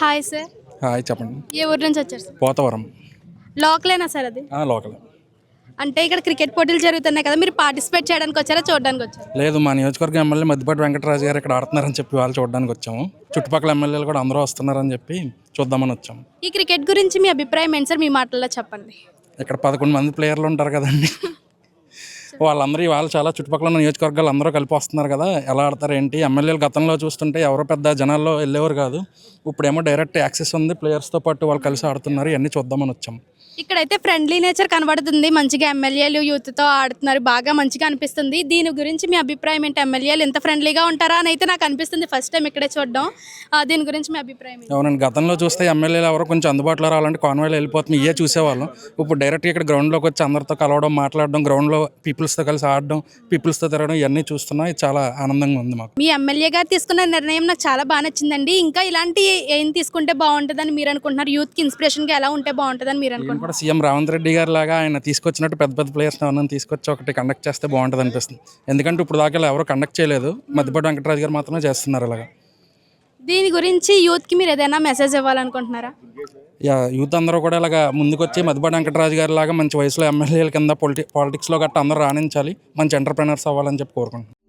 Hi sir. Hi చెప్పండి. ఏ ఊరు నుంచి వచ్చారు సార్? పోతవరం. లోకలేనా సార్ అది? లోకల్. అంటే ఇక్కడ క్రికెట్ పోటీలు జరుగుతున్నాయి కదా మీరు పార్టిసిపేట్ చేయడానికి వచ్చారా చూడడానికి వచ్చారా? లేదు మా నియోజకవర్గం ఎమ్మెల్యే మద్దిపాటి వెంకటరాజు గారు ఇక్కడ ఆడుతున్నారని చెప్పి వాళ్ళు చూడడానికి వచ్చాము. చుట్టుపక్కల ఎమ్మెల్యేలు కూడా అందరూ వస్తున్నారని చెప్పి చూద్దామని వచ్చాము. ఈ క్రికెట్ గురించి మీ అభిప్రాయం ఏంటి సార్? మీ మాటల్లో చెప్పండి. ఇక్కడ పదకొండు మంది ప్లేయర్లు ఉంటారు కదండి. వాళ్ళందరూ వాళ్ళు చాలా చుట్టుపక్కల ఉన్న నియోజకవర్గాలు అందరూ కలిపి వస్తున్నారు కదా. ఎలా ఆడతారు ఏంటి? ఎమ్మెల్యేలు గతంలో చూస్తుంటే ఎవరో పెద్ద జనాల్లో వెళ్ళేవారు కాదు. ఇప్పుడేమో డైరెక్ట్ యాక్సెస్ ఉంది. ప్లేయర్స్తో పాటు వాళ్ళు కలిసి ఆడుతున్నారు. ఇవన్నీ చూద్దామని వచ్చాము ఇక్కడైతే ఫ్రెండ్లీ నేచర్ కనబడుతుంది. మంచిగా ఎమ్మెల్యేలు యూత్తో ఆడుతున్నారు. బాగా మంచిగా అనిపిస్తుంది. దీని గురించి మీ అభిప్రాయం ఏంటి? ఎమ్మెల్యేలు ఎంత ఫ్రెండ్లీగా ఉంటారా అని అయితే నాకు అనిపిస్తుంది. ఫస్ట్ టైం ఇక్కడే చూడడం. ఆ, దీని గురించి మీ అభిప్రాయం అవునండి. గతంలో చూస్తే ఎమ్మెల్యేలు ఎవరో కొంచెం అందుబాటులో రావాలంటే కాన్వాయ్లో వెళ్ళిపోతుంది ఇవే చూసేవాళ్ళం. ఇప్పుడు డైరెక్ట్గా ఇక్కడ గ్రౌండ్లోకి వచ్చి అందరితో కలవడం మాట్లాడడం గ్రౌండ్లో పీపుల్స్తో కలిసి ఆడడం పీపుల్స్తో తిరగడం ఇవన్నీ చూస్తున్నాం చాలా ఆనందంగా ఉంది మాకు. మీ ఎమ్మెల్యే గారు తీసుకున్న నిర్ణయం నాకు చాలా బాగా నచ్చిందండి. ఇంకా ఇలాంటి ఏం తీసుకుంటే బాగుంటుందని మీరు అనుకుంటున్నారు? యూత్కి ఇన్స్పిరేషన్గా ఎలా ఉంటే బాగుంటుందని మీరు నేను అనుకుంటున్నారు? కూడా సీఎం రేవంత్ రెడ్డి గారి లాగా ఆయన తీసుకొచ్చినట్టు పెద్ద పెద్ద ప్లేయర్స్ ఎవరైనా తీసుకొచ్చి ఒకటి కండక్ట్ చేస్తే బాగుంటుంది అనిపిస్తుంది. ఎందుకంటే ఇప్పుడు దాకా ఎవరు కండక్ట్ చేయలేదు. మధ్యపాటి వెంకటరాజు గారు మాత్రమే చేస్తున్నారు ఇలాగా. దీని గురించి యూత్కి మీరు ఏదైనా మెసేజ్ ఇవ్వాలనుకుంటున్నారా? యూత్ అందరూ కూడా ఇలాగ ముందుకొచ్చి మధ్యపాటి వెంకటరాజు గారి లాగా మంచి వయసులో ఎమ్మెల్యేల కింద పొలిటి పాలిటిక్స్లో గట్రా అందరూ రాణించాలి మంచి ఎంటర్ప్రెనర్స్ అవ్వాలని చెప్పి కోరుకుంటున్నాను